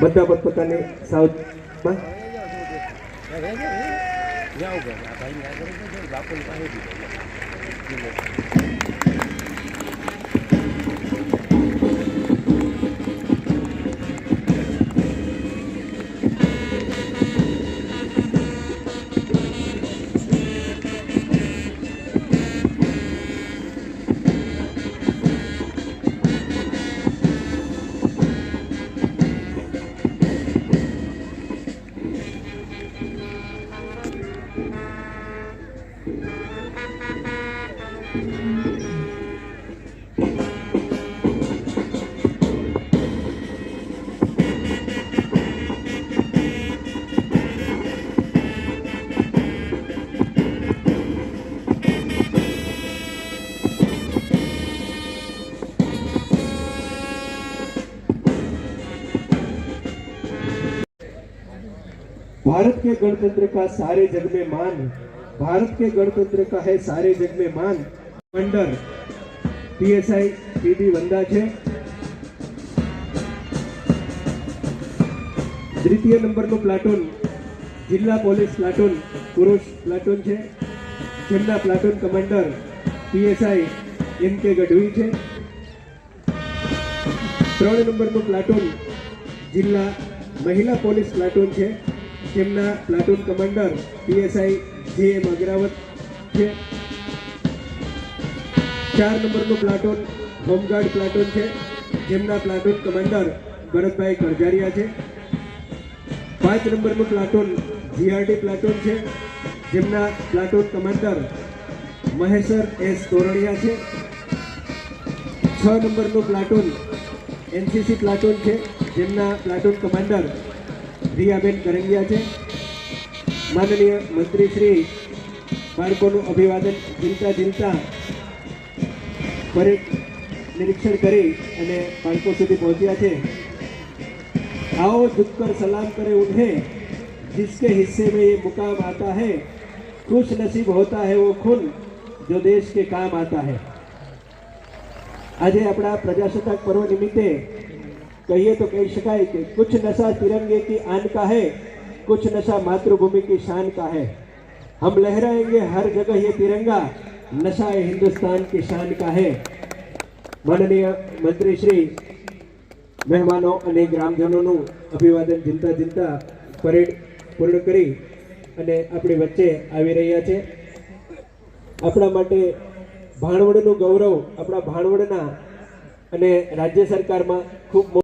બધા પોતપોતાની સાઉથ भारत के गणतंत्र का सारे जग में मान भारत के गणतंत्र का है सारे जग में मान। કમાન્ડર પીએસઆઈ પીબી વંદા છે. દ્વિતીય નંબરનું પ્લાટૂન, જિલ્લા પોલીસ પ્લાટોન, પુરુષ પ્લાટોન છે. જેમના પ્લાટોન કમાન્ડર, પીએસઆઈ એમ કે ગઢવી છે. ત્રણ નંબરનું પ્લાટોન, જિલ્લા મહિલા પોલીસ પ્લાટોન છે. તેમના પ્લાટૂન કમાન્ડર, પીએસઆઈ જે એમ અગ્રાવત છે. ચાર નંબરનું પ્લાટોન, હોમગાર્ડ પ્લાટોન છે. જેમના પ્લાટોન કમાન્ડર ભરતભાઈ કરજારિયા છે. પાંચ નંબરનું પ્લાટોન, જીઆરડી પ્લાટોન છે. જેમના પ્લાટોન કમાન્ડર મહેશર એસ તોરણિયા છે. છ નંબરનું પ્લાટોન, એનસીસી પ્લાટોન છે. જેમના પ્લાટોન કમાન્ડર રિયાબેન કરંગિયા છે. માનનીય મંત્રી શ્રી બાળકોનું અભિવાદન ઝીલતા ઝીલતા પરેડ નિરીક્ષણ કરી અને બાળકો સુધી પહોંચ્યા છે आओ झुककर सलाम करें उन्हें जिसके हिस्से में ये मुकाम आता है खुश नसीब होता है वो खून जो देश के काम आता है આજે આપણા પ્રજાસત્તાક પર્વ નિમિત્તે કહીએ તો કહી શકાય કે કુછ નશા तिरंगे की आन का है कुछ नशा मातृभूमि की शान का है हम लहराएंगे हर जगह ये तिरंगा नशा ये हिंदुस्तान की शान का है માનનીય મંત્રી શ્રી મહેમાનો અને ગ્રામજનોનું અભિવાદન ઝીલતા ઝીલતા પરેડ પૂર્ણ કરી અને આપણી વચ્ચે આવી રહ્યા છે આપણા માટે ભાણવડનું ગૌરવ આપણા ભાણવડના અને રાજ્ય સરકારમાં ખૂબ મો-